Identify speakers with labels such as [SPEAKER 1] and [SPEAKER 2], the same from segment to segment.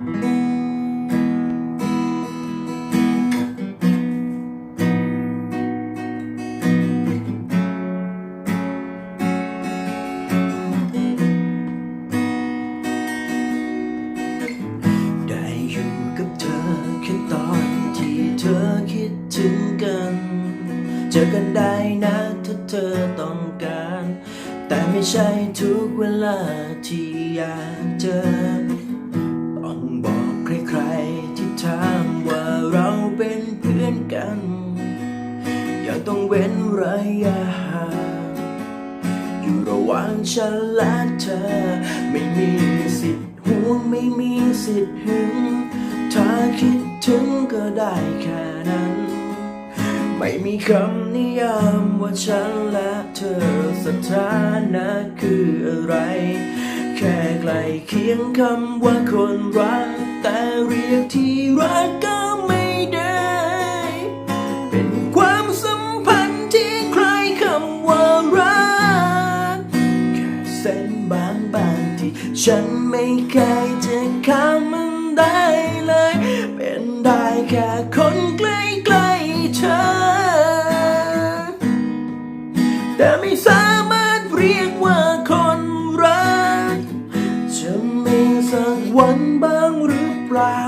[SPEAKER 1] จอกันได้นะถ้าเธอต้องการ แต่ไม่ใช่ทุกเวลาที่อยากเจอ เว้นระยะห่างอยู่ระหว่างฉันและเธอ ไม่มีสิทธิ์ห่วงไม่มีสิทธิ์หึงถ้าคิดถึงก็ได้แค่นั้น ไม่มีคำนิยามว่าฉันและเธอสถานะคืออะไร แค่ใกล้เคียงคำว่าคนรัก แต่เรียกที่รักก็ไฉันไม่เคยจะข้ามมันได้เลย เป็นได้แค่คนใกล้ๆเธอ แต่ไม่สามารถเรียกว่าคนรัก จะมีสักวันบ้างหรือเปล่า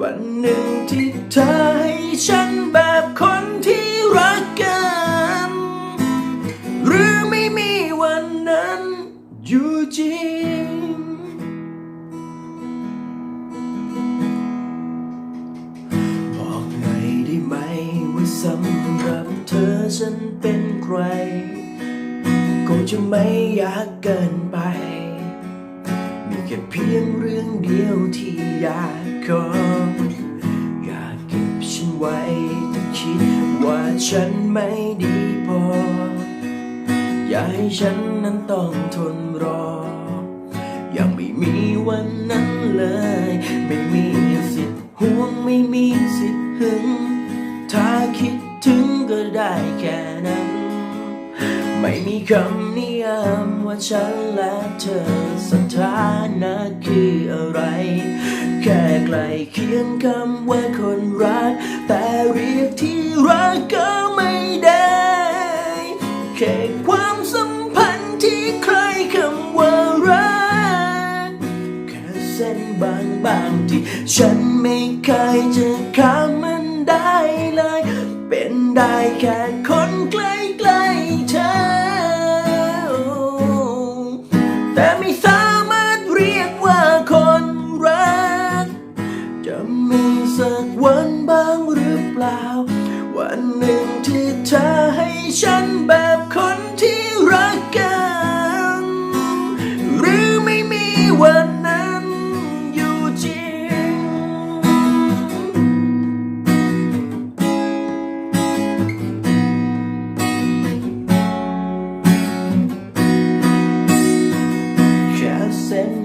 [SPEAKER 1] วันหนึ่งที่เธอให้ฉันแบบคนที่รักกัน หรือไม่มีวันนั้นอยู่จริง สำหรับเธอฉันเป็นใครคงจะไม่อยากเกินไป มีแค่เพียงเรื่องเดียวที่อยากขอ อยากเก็บฉันไว้แต่คิดว่าฉันไม่ดีพอ อย่าให้ฉันนั้นต้องทนรอ ยังไม่มีวันนั้นเลย ไม่มีสิทธิ์ห่วงไม่มีสิทธิ์หึง ได้แค่นั้น ไม่มีคำนิยามว่าฉันและเธอสถานะคืออะไร แค่ใกล้เคียงคำว่าคนรัก แต่เรียกที่รักก็ไม่ได้ แค่ความสัมพันธ์ที่ใครคำว่ารัก แค่เส้นบางบางๆที่ฉันไม่เคยจะข้ามมัน เป็นได้แค่คนใกล้ๆเธอ แต่ไม่สามารถเรียกว่าคนรัก จะมีสักวันบ้างหรือเปล่า วันหนึ่งที่เธอให้ฉันแบบ